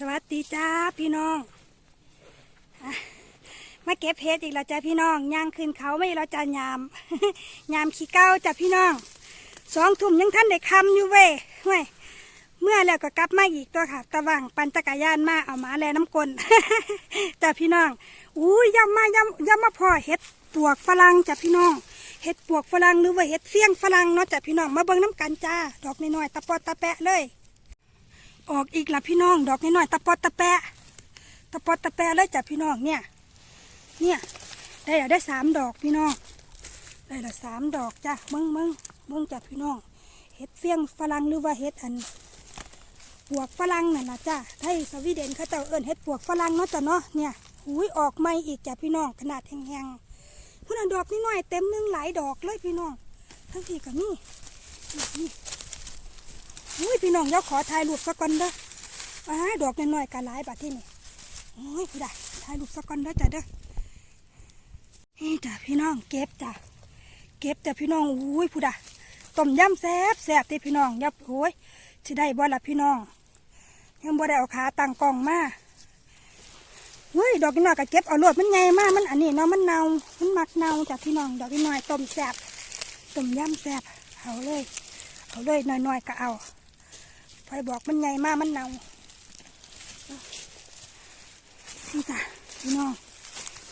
สวัสดีจ้าพี่น้องอะมาเก็บเห็ดอีกแล้วจ้าพี่น้องย่างขึ้นเขาไม่เราจะยาม ยามขี้เก้าจ้าพี่น้องสองทุ่มยังท่านได้คำอยู่เว้ยเว้ยเมื่อแล้วก็กลับมาอีกตัวค่ะ ตะวังปั่นจักรยานมาเอามาแลน้ำกลนจ้าพี่น้องอุ้ยย่ำมาย่ำย่ำมาพอเห็ดปวกฝรั่งจ้าพี่น้องเห็ดปวกฝรั่งหรือว่าเห็ดเฟี้ยงฝรั่งเนาะจ้าพี่น้องมาเบิ่งน้ำกันจ้าดอกน้อยๆตะปอดตะแปะเลย ออกอีกละพี่น้อง ดอกน้อยๆตะปอตะแปะตะปอตะแปะเลยจ้ะพี่น้องเนี่ย เนี่ยได้ล้วได้สามดอกพี่น้อง ได้ละสามดอกจ้ะมึงมึงมึงจ้ะพี่น้องเห็ดเฟี้ยงฝรั่งหรือว่าเห็ดอันปวกฝรั่งนั่นนะจ้ะไทยสวีเดนเขาเจ้าเอิ้นเห็ดปวกฝรั่งเนาะจ้ะเนาะเนี่ยหุยออกใหม่อีกจ้ะพี่น้องขนาดแห้งๆพุ่นนดอกน้อยๆเต็มนึงหลายดอกเลยพี่น้องทั้งที่กับนี่นี่ อุ้ยพี่น้องเดี๋ยวขอถ่ายรูปสักก่อนเด้ออ้าดอกน้อยๆกะหลายบาทที่นี่โอ้ยผู้ใดถ่ายรูปสักก่อนเด้อจ้ะเด้อนี่จ้ะพี่น้องเก็บจ้ะเก็บจ้ะพี่น้องอุ้ยผู้ใดต้มยำแซ่บแซ่บที่พี่น้องยับโอ้ยสิได้บ่ละพี่น้องยังบ่ได้เอาขาตั้งกล้องมาเฮ้ยดอกน้อยๆก็เก็บเอาโลดมันใหญ่มากมันอันนี้เนาะมันเน่ามันมักเน่าจ้ะพี่น้องดอกน้อยๆต้มแซ่บต้มยำแซ่บเอาเลยเอาเลยน้อยๆก็เอา ไฟบอกมันใหญ่มากมันเน่านี่จ้ะพี่น้อง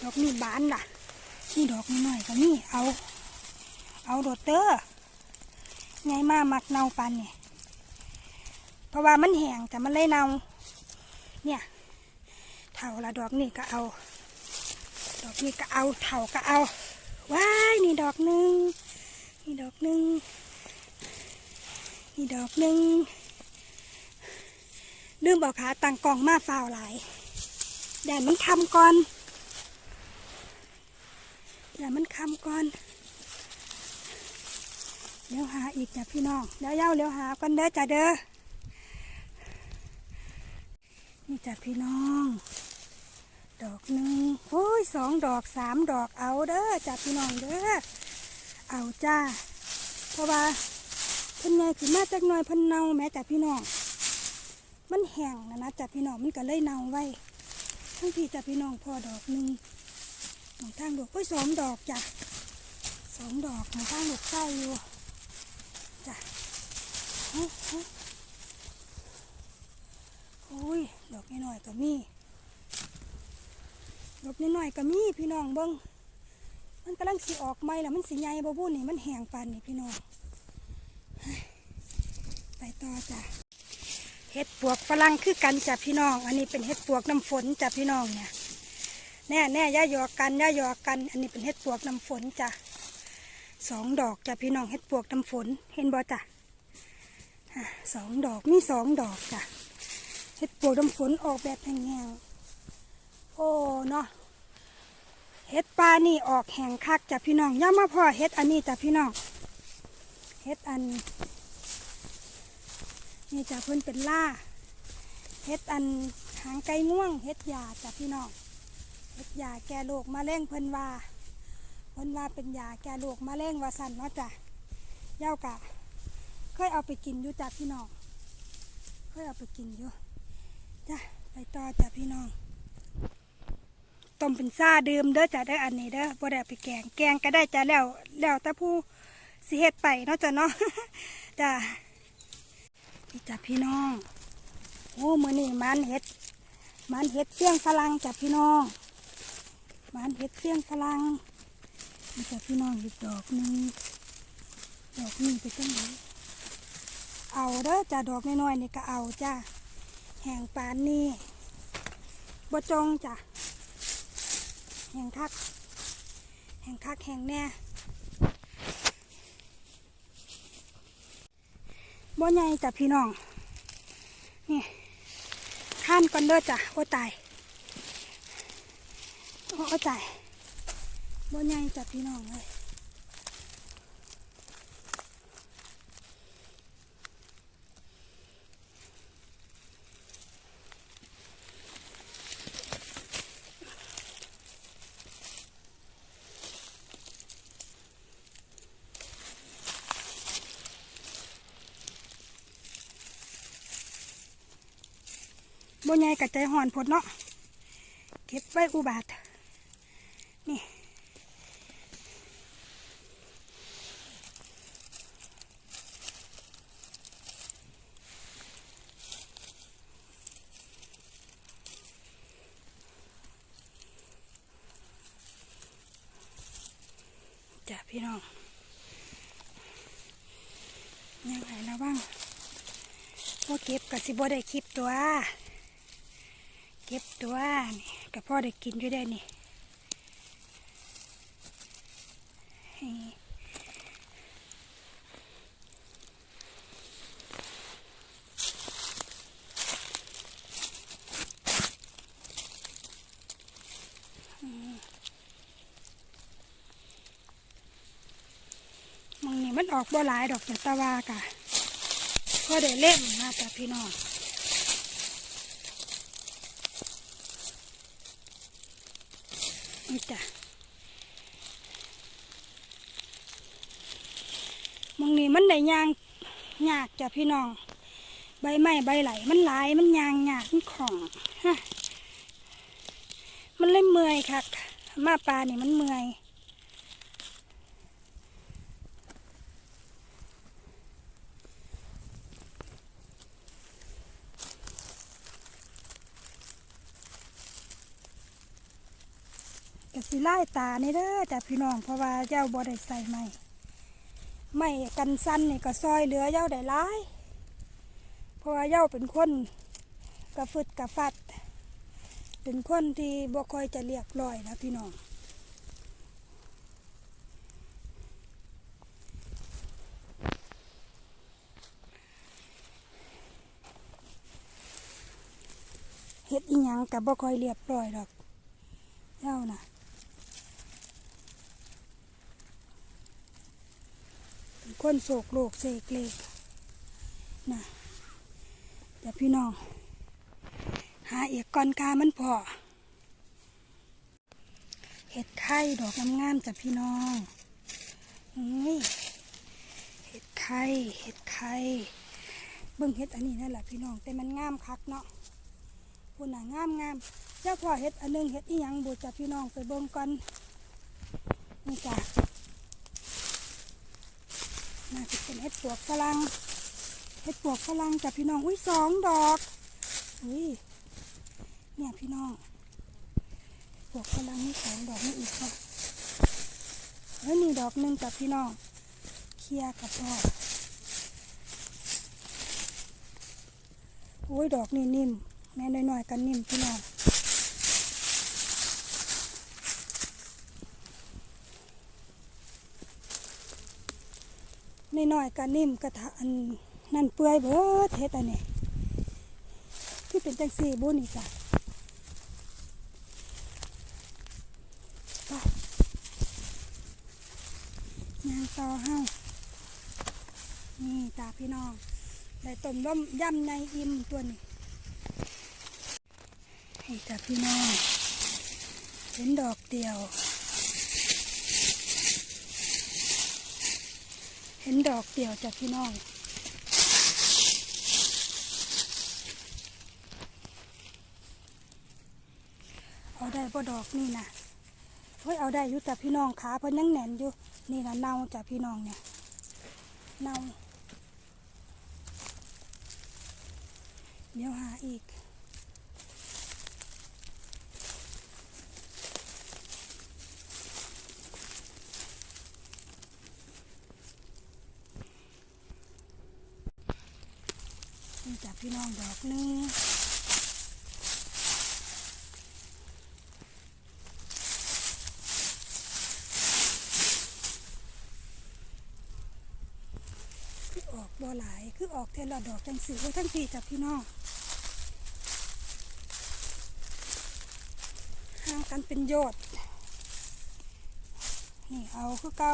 ดอกนี่บานล่ะนี่ดอกน้อยก็นี่เอา เอาโดดเตอร์ใหญ่มากมักเน่าปันเนี่ยเพราะว่ามันแห้งแต่มันเลยเน่าเนี่ยเท่าละดอกนี่ก็เอา ดอกนี่ก็เอาเท่าก็เอาว้ายนี่ดอกหนึ่งนี่ดอกหนึ่งนี่ดอกหนึ่ง ลืมบอกขาตังกองมาฝ้าวหลายแดดมันคำก่อนแดดมันคำก่อนเลี้ยวหาอีกจ้ะพี่น้องเดี๋ยวเย้าเลี้ยวหากันเด้อจ้ะเด้อนี่จ้ะพี่น้อง ดอกหนึ่งโอ้ยสองดอกสามดอกเอาเด้อจ้ะพี่น้องเด้อเอาจ้าเพราะว่าเพิ่นใหญ่ขึ้นมาจากหน่อยเพิ่นเน่าแม้แต่พี่น้อง มันแห้งนะนะจ้ะพี่น้องมันก็เลยเน่าไว้ทั้งที่จ้ะพี่น้องพอดอกหนึ่งหนทางดอกโอ้ยสองดอกจ้ะสองดอกหนทางดอกใส่อยู่จ้ะเฮ้ยเฮ้ยโอ้ยดอกน้อยก็มีดอกน้อยก็มีพี่น้องเบิ้งมันกำลังสิออกใหม่แล้วมันสิใหญ่บ่บุ่นนี่มันแห้งปานนี่พี่น้องไปต่อจ้ะ เห็ดปวกฝรั่งคือกันจ้ะพี่น้อง อันนี้เป็นเห็ดปวกน้ำฝนจ้ะพี่น้องเนี่ยแน่แน่ย่าหยอกกันย่าหยอกกัน อันนี้เป็นเห็ดปวกน้ำฝนจ้ะสองดอกจ้ะพี่น้องเห็ดปวกน้ำฝนเห็นบ่จ้ะอะสองดอกมีสองดอกจ้ะเห็ดปวกน้ำฝนออกแบบแห้งๆโอ้เนาะเห็ดปลานี่ออกแห้งคักจ้ะพี่น้องย่ามาพ่อเห็ดอันนี้จ้ะพี่น้องเห็ดอัน นี่จ้ะเพิ่นเป็นล่าเฮ็ดอันหางไก่ง่วงเฮ็ดยาจ้ะพี่น้องเฮ็ดยาแก้โรคมะเร็งเพิ่นว่าเพิ่นว่าเป็นยาแก้โรคมะเร็งว่าสั่นเนาะจ้ะเย้ากะเคยเอาไปกินอยู่จ้ะพี่น้องเคยเอาไปกินอยู่จ้ะไปต่อจ้ะพี่น้องต้มเป็นซาดื่มเด้อจ้ะได้ออันนี้เด้อบ่ได้ไปแกงแกงก็ได้จ้ะแล้วแล้วแต่ผู้สิเฮ็ดไปเนาะจ้ะเนาะจ้ะ นี่จ้ะพี่น้องโอ้มือนี่มันเห็ด มันเห็ดเฟี้ยงฝรั่งจ้ะพี่น้องมันเห็ดเฟี้ยงฝรั่งนี่จ้ะพี่น้องอีกดอกหนึ่งดอกนี้ไปจังไหนเอาเด้อจ้ะดอกน้อยๆนี่ก็เอาจ้ะแห่งปานนี่บ่จงจ้ะแห่งคัก แห่งคักแห่งแน่ บ่ใหญ่จ้ะพี่น้อง นี่ข้านก่อนเด้อจ้ะโอ้ตายโอ้ตายบ่ใหญ่จ้ะพี่น้องเลย บ่ใหญ่กับใจห่อนพดเนาะเก็บไว้อุบาท นี่จ้ะพี่น้องยังไงนะบ้างว่าเก็บกับสิบได้คลิปตัว เก็บตัวนี่กับพ่อได้กินอยู่ได้นี่ให้อืมมึงนี่มันออกบ่หลายดอกจากตะวากะพ่อได้เล่มมาจากพี่น้อง จ้ะมองนี่มันได้ยางยากจ้ะพี่น้อง ใบไม้ใบไหลมันหลายมันยางยากมันของฮะมันเลยเมื่อยค่ะมาปลานี่มันเมื่อย สิไล่ตานี่เด้อจ้ะพี่น้องเพราะว่าเจ้าบ่ได้ใส่ไม้ไม้กันสั้นนี่ก็ซอยเหลือเจ้าได้หลาย เพราะว่าเจ้าเป็นคนกระฟึดกระฟัด เป็นคนที่บ่ค่อยจะเรียบร้อยนะพี่น้อง เฮ็ดอีหยังกับบ่ค่อยเรียบร้อยดอกเจ้าน่ะป็น คนโศกโลกเสกเลกนะเดี๋ยวพี่น้อง หาเอกก่อนกามันพอเห็ดไข่ดอกงามๆจ้ะพี่น้องนี่เห็ดไข่เห็ดไข่เบิ่งเห็ดอันนี้นั่นแหละพี่น้องแต่มันงามคักเนาะพุ่นน่ะงามงามเจ้าพ่อเห็ดอันหนึงเห็ดอีหยังบูจ้ะพี่น้องไปเบิ่งก่อนนี่จ้ะ น่าจะ เห็ดปวกฝรั่งเห็ดปวกฝรั่งจ้ะพี่น้อง อุ้ยสองดอกอุ้ยเนี่ยพี่น้องปวกฝรั่งนี่สองดอกนี่อีกค่ะแล้วนี่ดอกหนึ่งจ้ะพี่น้องเคลียร์กับพ่อโอ้ยดอกนี่นิ่มแม่น้อยๆกันนิ่มพี่น้อง น้อยๆก็นิ่มกระทะอันนั่นเปื่อยเบิดเฮ็ดอันนี้ที่เป็นจังสี่บุนี่จ้ะไปยางต่อเฮานี่จ้าพี่น้องได้ต้มล้มย่ำในอิ่มตัวนี้ให้จ้าพี่น้องเห็นดอกเดียว เห็นดอกเดี่ยวจ้ะพี่น้องเอาได้บ่ดอกนี่นะเฮ้ยเอาได้อยู่จ้ะพี่น้องขาเพิ่นยังแหน่นอยู่นี่นะเน่าจ้ะพี่น้องเนี่ยเน่าเดี๋ยวหาอีก พี่น้องดอกหนึงคือออกบ่หลายคือออกเทละดอกจังสีไว้ทั้งปีจ้ะพี่น้องห่างกันเป็นยอดนี่เอาคือเก่า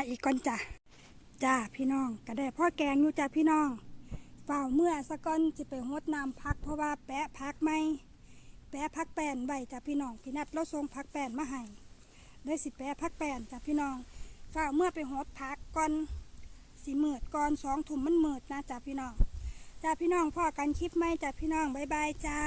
าอีกก่อนจ้ะจ้าพี่น้องก็ได้พ่อแกงอยู่จ้าพี่น้องเฝ้าเมื่อสะก่อนจะไปหดน้ำพัก เพราะว่าแปะพักไหมแปะพักแป้นไว้จ้ะพี่น้องพี่นัดเราส่งพักแป้นมาให้เลยสิแปะพักแป้นจ้ะพี่น้องเฝ้าเมื่อไปหดพักก่อนสีหมืดก่อนสองทุ่มมันหมืดนะจ้ะพี่น้องจ้ะพี่น้องพ่อกันคลิปไหมจ้ะพี่น้องบายบายจ้า